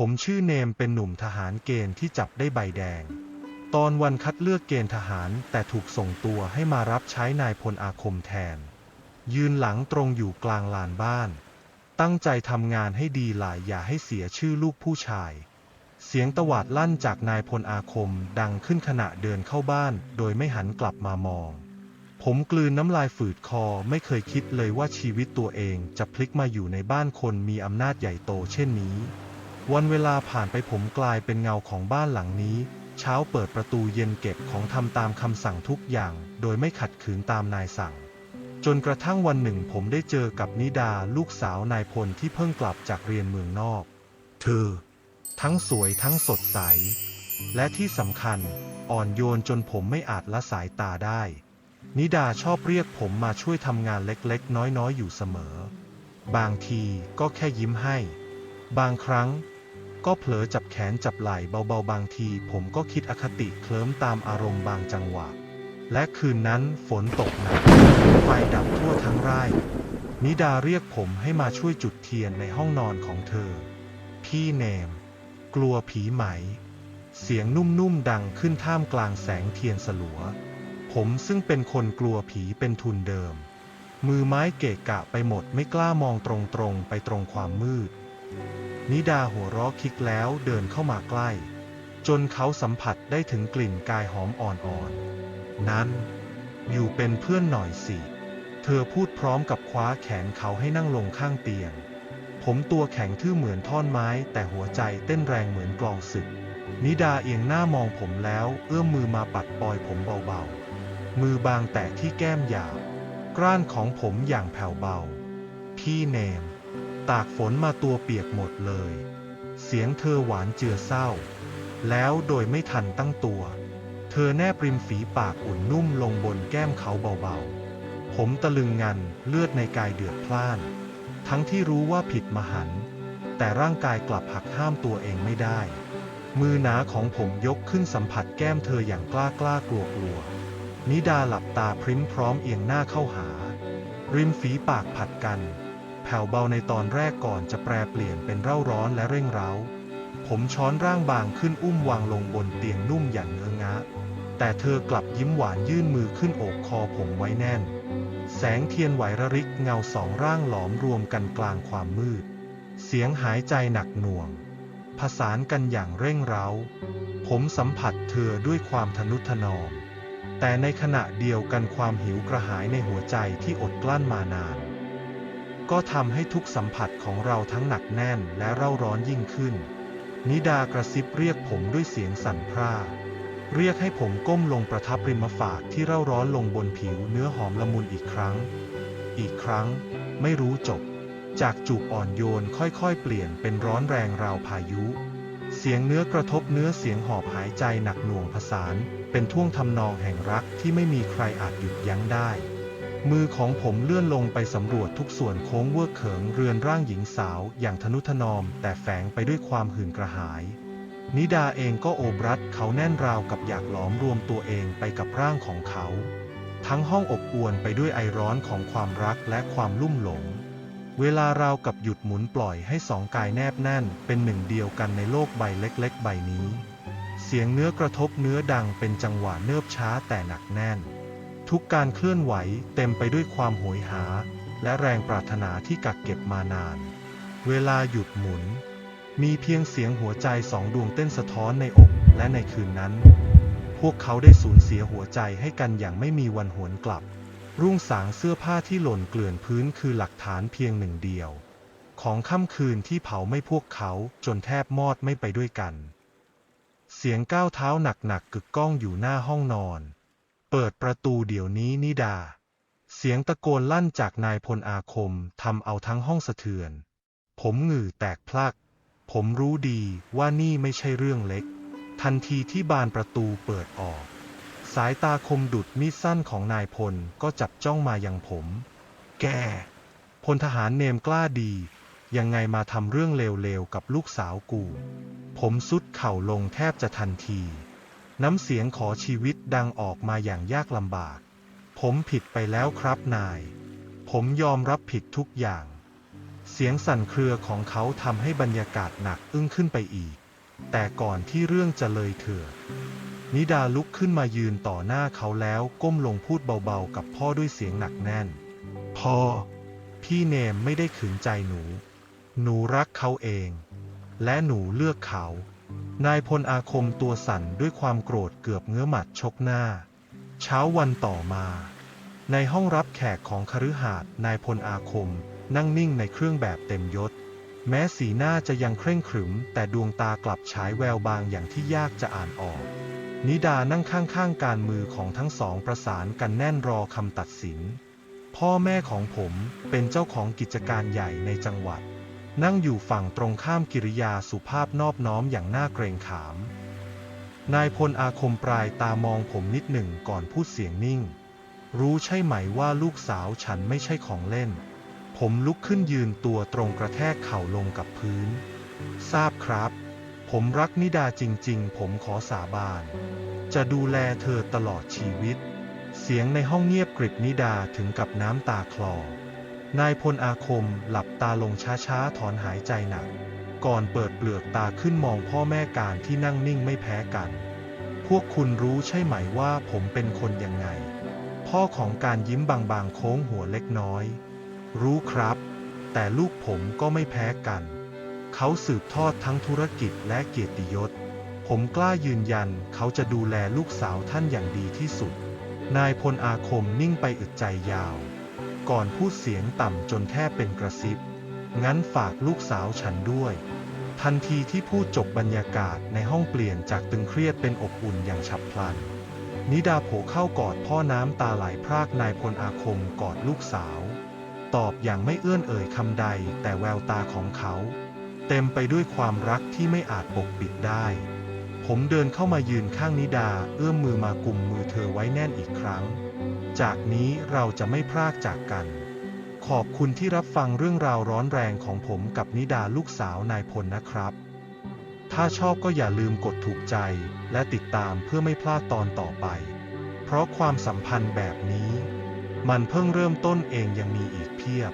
ผมชื่อเนมเป็นหนุ่มทหารเกณฑ์ที่จับได้ใบแดง ตอนวันคัดเลือกเกณฑ์ทหารแต่ถูกส่งตัวให้มารับใช้นายพลอาคมแทน ยืนหลังตรงอยู่กลางลานบ้าน ตั้งใจทำงานให้ดีหลายอย่าให้เสียชื่อลูกผู้ชาย เสียงตวาดลั่นจากนายพลอาคมดังขึ้นขณะเดินเข้าบ้าน โดยไม่หันกลับมามอง ผมกลืนน้ำลายฝืดคอไม่เคยคิดเลยว่าชีวิตตัวเองจะพลิกมาอยู่ในบ้านคนมีอำนาจใหญ่โตเช่นนี้ วันเวลาผ่านไปผมกลายเป็นเงาของบ้านหลังนี้ เช้าเปิดประตูเย็นเก็บของทำตามคำสั่งทุกอย่าง โดยไม่ขัดขืนตามนายสั่ง จนกระทั่งวันหนึ่งผมได้เจอกับนิดาลูกสาวนายพลที่เพิ่งกลับจากเรียนเมืองนอก เธอ ทั้งสวยทั้งสดใส และที่สำคัญ อ่อนโยนจนผมไม่อาจละสายตาได้ นิดาชอบเรียกผมมาช่วยทำงานเล็กๆ น้อยๆ อยู่เสมอ บางทีก็แค่ยิ้มให้ บางครั้ง ก็เผลอจับแขนจับไหล่เบาๆ บางที ผมก็คิดอคติเคลิ้มตามอารมณ์บางจังหวะ และคืนนั้นฝนตกหนักไฟดับทั่วทั้งไร่ นิดาเรียกผมให้มาช่วยจุดเทียนในห้องนอนของเธอ พี่เนม กลัวผีไหม เสียงนุ่มๆดังขึ้นท่ามกลางแสงเทียนสลัว ผมซึ่งเป็นคนกลัวผีเป็นทุนเดิม มือไม้เกะกะไปหมดไม่กล้ามองตรงๆไปตรงความมืด นิดาหัวเราะคิกแล้วเดินเข้ามาใกล้ จนเขาสัมผัสได้ถึงกลิ่นกายหอมอ่อนๆ นั้น อยู่เป็นเพื่อนหน่อยสิ เธอพูดพร้อมกับคว้าแขนเขาให้นั่งลงข้างเตียง ผมตัวแข็งทื่อเหมือนท่อนไม้แต่หัวใจเต้นแรงเหมือนกลองศึก นิดาเอียงหน้ามองผมแล้วเอื้อมมือมาปัดปลอยผมเบาๆ มือบางแตะที่แก้มหยาบกร้านของผมอย่างแผ่วเบา พี่เนม ตากฝนมาตัวเปียกหมดเลย เสียงเธอหวานเจือเศร้า แล้วโดยไม่ทันตั้งตัว เธอแนบริมฝีปากอุ่นนุ่มลงบนแก้มเขาเบาๆ ผมตะลึงงันเลือดในกายเดือดพล่าน ทั้งที่รู้ว่าผิดมหัน แต่ร่างกายกลับหักห้ามตัวเองไม่ได้ มือหนาของผมยกขึ้นสัมผัสแก้มเธออย่างกล้ากล้ากลัวกลัวๆนิดาหลับตาพริ้มพร้อมเอียงหน้าเข้าหา ริมฝีปากผัดกัน แผ่วเบาในตอนแรกก่อนจะแปรเปลี่ยนเป็นเร่าร้อนและเร่งเร้า ผมช้อนร่างบางขึ้นอุ้มวางลงบนเตียงนุ่มอย่างเงื้องะ แต่เธอกลับยิ้มหวานยื่นมือขึ้นโอบคอผมไว้แน่น แสงเทียนไหวระริกเงาสองร่างหลอมรวมกันกลางความมืด เสียงหายใจหนักหน่วง ผสานกันอย่างเร่งเร้า ผมสัมผัสเธอด้วยความทนุถนอม แต่ในขณะเดียวกันความหิวกระหายในหัวใจที่อดกลั้นมานาน ก็ทำให้ทุกสัมผัสของเราทั้งหนักแน่นและเร่าร้อนยิ่งขึ้น นิดากระซิบเรียกผมด้วยเสียงสั่นพร่า เรียกให้ผมก้มลงประทับริมฝากที่เร่าร้อนลงบนผิวเนื้อหอมละมุนอีกครั้ง อีกครั้ง ไม่รู้จบ จากจูบอ่อนโยนค่อยๆ เปลี่ยนเป็นร้อนแรงราวพายุ เสียงเนื้อกระทบเนื้อเสียงหอบหายใจหนักหน่วงผสาน เป็นท่วงทำนองแห่งรักที่ไม่มีใครอาจหยุดยั้งได้ มือของผมเลื่อนลงไปสำรวจทุกส่วนโค้งเวอร์เขิงเรือนร่างหญิงสาวอย่างทนุถนอม แต่แฝงไปด้วยความหื่นกระหาย นิดาเองก็โอบรัดเขาแน่นราวกับอยากหลอมรวมตัวเองไปกับร่างของเขา ทั้งห้องอบอวลไปด้วยไอร้อนของความรักและความลุ่มหลง เวลาราวกับหยุดหมุนปล่อยให้สองกายแนบแน่น เป็นหนึ่งเดียวกันในโลกใบเล็ก ๆ ใบนี้ เสียงเนื้อกระทบเนื้อดังเป็นจังหวะเนิบช้าแต่หนักแน่น ทุกการเคลื่อนไหวเต็มไปด้วยความโหยหา และแรงปรารถนาที่กักเก็บมานาน เวลาหยุดหมุน มีเพียงเสียงหัวใจสองดวงเต้นสะท้อนในอกและในคืนนั้น พวกเขาได้สูญเสียหัวใจให้กันอย่างไม่มีวันหวนกลับ รุ่งสางเสื้อผ้าที่หล่นเกลื่อนพื้นคือหลักฐานเพียงหนึ่งเดียว ของค่ำคืนที่เผาไม่พวกเขาจนแทบมอดไม่ไปด้วยกัน เสียงก้าวเท้าหนักๆกึกก้องอยู่หน้าห้องนอน เปิดประตูเดี๋ยวนี้นิดา เสียงตะโกนลั่นจากนายพลอาคมทำเอาทั้งห้องสะเทือน ผมหงือแตกพลัก ผมรู้ดีว่านี่ไม่ใช่เรื่องเล็ก ทันทีที่บานประตูเปิดออก สายตาคมดุดมีดสั้นของนายพลก็จับจ้องมายังผม แก พลทหารเนมกล้าดี ยังไงมาทำเรื่องเลวๆกับลูกสาวกู ผมสุดเข่าลงแทบจะทันที น้ำเสียงขอชีวิตดังออกมาอย่างยากลำบาก ผมผิดไปแล้วครับนาย ผมยอมรับผิดทุกอย่าง เสียงสั่นเครือของเขาทำให้บรรยากาศหนักอึ้งขึ้นไปอีก แต่ก่อนที่เรื่องจะเลยเถิดนิดาลุกขึ้นมายืนต่อหน้าเขาแล้วก้มลงพูดเบาๆกับพ่อด้วยเสียงหนักแน่น พ่อ พี่เนมไม่ได้ขืนใจหนู หนูรักเขาเอง และหนูเลือกเขา นายพลอาคมตัวสั่นด้วยความโกรธเกือบเงื้อหมัดชกหน้า เช้าวันต่อมา ในห้องรับแขกของคฤหาสน์นายพลอาคมนั่งนิ่งในเครื่องแบบเต็มยศ แม้สีหน้าจะยังเคร่งขรึม แต่ดวงตากลับฉายแววบางอย่างที่ยากจะอ่านออก นิดานั่งข้างๆการมือของทั้งสองประสานกันแน่นรอคำตัดสิน พ่อแม่ของผมเป็นเจ้าของกิจการใหญ่ในจังหวัด นั่งอยู่ฝั่งตรงข้ามกิริยาสุภาพนอบน้อมอย่างน่าเกรงขาม นายพลอาคมปลายตามองผมนิดหนึ่งก่อนพูดเสียงนิ่ง รู้ใช่ไหมว่าลูกสาวฉันไม่ใช่ของเล่น ผมลุกขึ้นยืนตัวตรงกระแทกเข่าลงกับพื้น ทราบครับ ผมรักนิดาจริงๆ ผมขอสาบาน จะดูแลเธอตลอดชีวิต เสียงในห้องเงียบกริบนิดาถึงกับน้ำตาคลอ นายพลอาคมหลับตาลงช้าๆ ถอนหายใจหนัก ก่อนเปิดเปลือกตาขึ้นมองพ่อแม่การที่นั่งนิ่งไม่แพ้กัน พวกคุณรู้ใช่ไหมว่าผมเป็นคนยังไง พ่อของการยิ้มบางๆ โค้งหัวเล็กน้อย รู้ครับ แต่ลูกผมก็ไม่แพ้กัน เขาสืบทอดทั้งธุรกิจและเกียรติยศ ผมกล้ายืนยันเขาจะดูแลลูกสาวท่านอย่างดีที่สุด นายพลอาคมนิ่งไปอึดใจยาว ก่อนพูดเสียงต่ำจนแทบเป็นกระซิบ งั้นฝากลูกสาวฉันด้วย ทันทีที่พูดจบบรรยากาศในห้องเปลี่ยนจากตึงเครียดเป็นอบอุ่นอย่างฉับพลัน นิดาโผเข้ากอดพ่อน้ำตาไหลพรากนายพลอาคมกอดลูกสาว ตอบอย่างไม่เอื้อนเอ่ยคำใดแต่แววตาของเขา เต็มไปด้วยความรักที่ไม่อาจปกปิดได้ ผมเดินเข้ามายืนข้างนิดา เอื้อมมือมากุมมือเธอไว้แน่นอีกครั้ง จากนี้เราจะไม่พรากจากกัน ขอบคุณที่รับฟังเรื่องราวร้อนแรงของผมกับนิดาลูกสาวนายพลนะครับ ถ้าชอบก็อย่าลืมกดถูกใจและติดตามเพื่อไม่พลาดตอนต่อไป เพราะความสัมพันธ์แบบนี้ มันเพิ่งเริ่มต้นเองยังมีอีกเพียบ